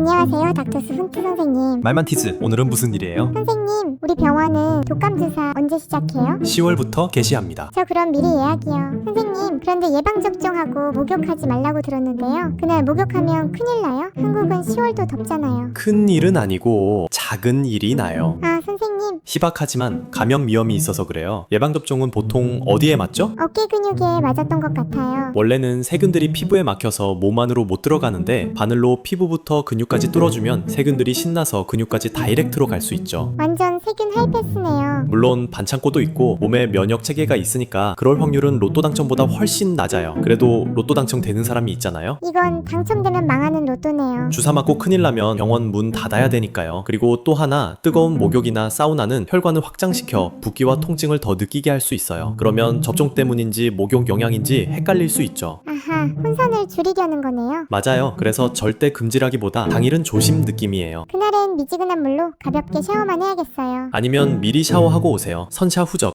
안녕하세요, 닥터스 훈트 선생님. 말만 티즈 오늘은 무슨 일이에요? 선생님, 우리 병원은 독감 주사 언제 시작해요? 10월부터 개시합니다. 저 그럼 미리 예약이요. 선생님, 그런데 예방 접종하고 목욕하지 말라고 들었는데요. 그날 목욕하면 큰일 나요? 한국은 10월도 덥잖아요. 큰 일은 아니고 작은 일이 나요. 아, 선생님, 희박하지만 감염 위험이 있어서 그래요. 예방 접종은 보통 어디에 맞죠? 어깨 근육에 맞았던 것 같아요. 원래는 세균들이 피부에 막혀서 몸 안으로 못 들어가는데 바늘로 피부부터 근육까지 뚫어주면 세균들이 신나서 근육까지 다이렉트로 갈 수 있죠. 완전 세균 하이패스네요. 물론 반창고도 있고 몸에 면역 체계가 있으니까 그럴 확률은 로또 당첨보다 훨씬 낮아요. 그래도 로또 당첨되는 사람이 있잖아요. 이건 당첨되면 망하는 로또네요. 주사 맞고 큰일 나면 병원 문 닫아야 되니까요. 그리고 또 하나 뜨거운 목욕이나 사우나는 혈관을 확장시켜 붓기와 통증을 더 느끼게 할 수 있어요. 그러면 접종 때문인지 목욕 영향인지 헷갈릴 수 있죠. 아하, 혼선을 줄이려는 거네요. 맞아요. 그래서 절대 금지라기보다 당일은 조심 느낌이에요. 그날은 미지근한 물로 가볍게 샤워만 해야겠어요. 아니면 미리 샤워하고 오세요. 선샤 후적